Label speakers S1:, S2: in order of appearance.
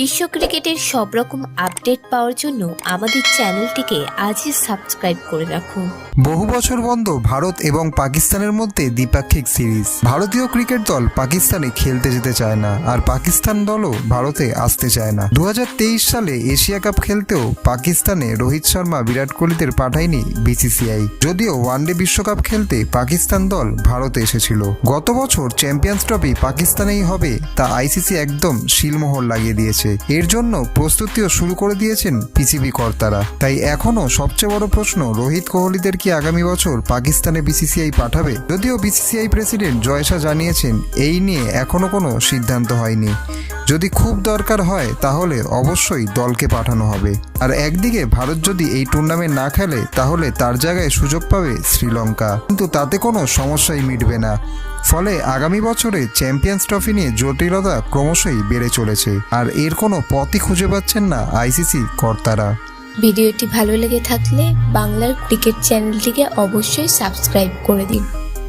S1: বিশ্ব ক্রিকেটের সব রকম আপডেট পাওয়ার জন্য আমাদের চ্যানেলটিকে আজই সাবস্ক্রাইব করে রাখুন
S2: বহু বছর বন্ধ ভারত এবং পাকিস্তানের মধ্যে দ্বিপাক্ষিক সিরিজ। ভারতীয় ক্রিকেট দল পাকিস্তানে খেলতে যেতে চায় না, আর পাকিস্তান দলও ভারতে আসতে চায় না। দু হাজার তেইশ সালে এশিয়া কাপ খেলতেও পাকিস্তানে রোহিত শর্মা, বিরাট কোহলিদের পাঠায়নি বিসিসিআই। যদিও ওয়ানডে বিশ্বকাপ খেলতে পাকিস্তান দল ভারতে এসেছিল। গত বছর চ্যাম্পিয়ন্স ট্রফি পাকিস্তানেই হবে, তা আইসিসি একদম শিলমোহর লাগিয়ে দিয়েছে। এর জন্য প্রস্তুতিও শুরু করে দিয়েছেন পিসিবি কর্তারা। তাই এখনও সবচেয়ে বড় প্রশ্ন, রোহিত কোহলিদের কি আগামী বছর পাকিস্তানে বিসিসিআই পাঠাবে? যদিও বিসিসিআই প্রেসিডেন্ট জয়শা জানিয়েছেন, এই নিয়ে এখনও কোনো সিদ্ধান্ত হয়নি। যদি খুব দরকার হয়, তাহলে অবশ্যই দলকে পাঠানো হবে। আর একদিকে ভারত যদি এই টুর্নামেন্ট না খেলে, তাহলে তার জায়গায় সুযোগ পাবে শ্রীলঙ্কা। কিন্তু তাতে কোনো সমস্যাই মিটবে না। ফলে আগামী বছরে চ্যাম্পিয়ন্স ট্রফি নিয়ে জটিলতা ক্রমশই বেড়ে চলেছে। আর এর কোনো পথই খুঁজে পাচ্ছেন না আইসিসি কর্তারা।
S1: ভিডিওটি ভালো লেগে থাকলে বাংলার ক্রিকেট চ্যানেলটিকে অবশ্যই সাবস্ক্রাইব করে দিন।